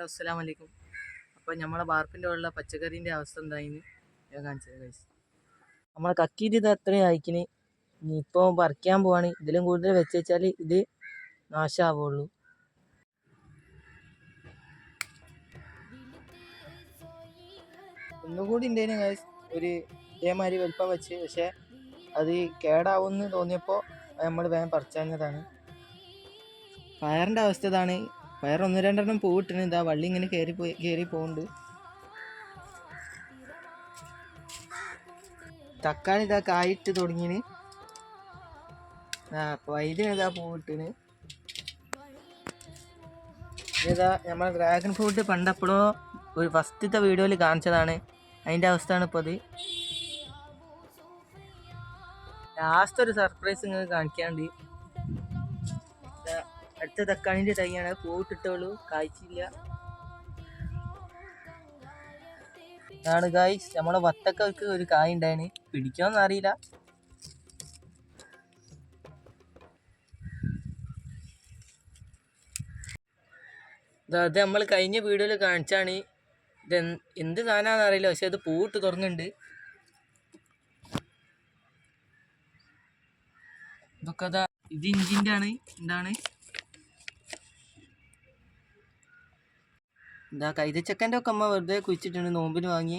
Hello അസ്സാം വലൈക്കും അപ്പോൾ നമ്മളെ ബാർപ്പിന്റെ ഉള്ള പച്ചക്കറീന്റെ അവസ്ഥ എന്തായിന്ന് ഞാൻ കാണിച്ചത് ഗൈസ് നമ്മളെ കക്കീന്റെ ഇത് അത്രയും അയക്കിന് ഇനിയിപ്പോൾ പറിക്കാൻ പോവാണ്. ഇതിലും കൂടുതൽ വെച്ച് വെച്ചാൽ ഇത് നാശമാവുള്ളൂ ഒന്നുകൂടി ഉണ്ടേനു ഗൈസ് ഒരു ഇതേമാതിരി വലിപ്പം വെച്ച് പക്ഷേ അത് കേടാവുമെന്ന് തോന്നിയപ്പോൾ നമ്മൾ വേഗം പറിച്ചതാണ് പയറിന്റെ അവസ്ഥ ഇതാണ്. പയർ ഒന്ന് രണ്ടെണ്ണം പൂവിട്ടിന് ഇതാ വള്ളി ഇങ്ങനെ കയറി പോയി കയറി പോകുന്നുണ്ട് തക്കാളി ഇതാ കായിട്ട് തുടങ്ങിന്. ആ വൈദ്യം ഇതാ പൂവിട്ടിന് ഇതാ നമ്മളെ ഡ്രാഗൺ ഫ്രൂട്ട് പണ്ടപ്പോഴോ ഒരു ഫസ്റ്റത്തെ വീഡിയോയിൽ കാണിച്ചതാണ്. അതിന്റെ അവസ്ഥയാണ് ഇപ്പോൾ അത്. ലാസ്റ്റ് ഒരു സർപ്രൈസ് നിങ്ങൾക്ക് കാണിക്കാണ്ട് അടുത്ത തക്കാളിന്റെ തൈയാണ്. പൂവിട്ടിട്ടുള്ളൂ കായ്ച്ചില്ല. ഇതാണ് ഗായ്സ് നമ്മളെ വത്തക്കൾക്ക് ഒരു കായ് ഉണ്ടായിന്. പിടിക്കുമെന്ന് അറിയില്ല. അത് നമ്മൾ കഴിഞ്ഞ വീഡിയോയിൽ കാണിച്ചാണ്. ഇത് എന്ത് സാധനമാണെന്ന് അറിയില്ല. പക്ഷെ അത് പൂവിട്ട് തുറന്നുണ്ട് ഇതൊക്കെ അതാ ഇത് ഇഞ്ചിന്റെ ആണ് എന്താണ്? എന്താ കൈതച്ചക്കന്റെ ഒക്കെ അമ്മ വെറുതെ കുഴിച്ചിട്ടുണ്ട് നോമ്പിന് വാങ്ങി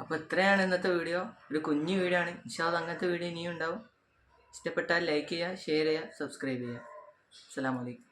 അപ്പോൾ ഇത്രയാണ് ഇന്നത്തെ വീഡിയോ. ഒരു കുഞ്ഞു വീഡിയോ ആണ്. ഇൻഷാൽ അങ്ങനത്തെ വീഡിയോ ഇനിയും ഉണ്ടാവും. ഇഷ്ടപ്പെട്ടാൽ ലൈക്ക് ചെയ്യുക ഷെയർ ചെയ്യുക സബ്സ്ക്രൈബ് ചെയ്യുക. അസ്സാം അലൈക്കും.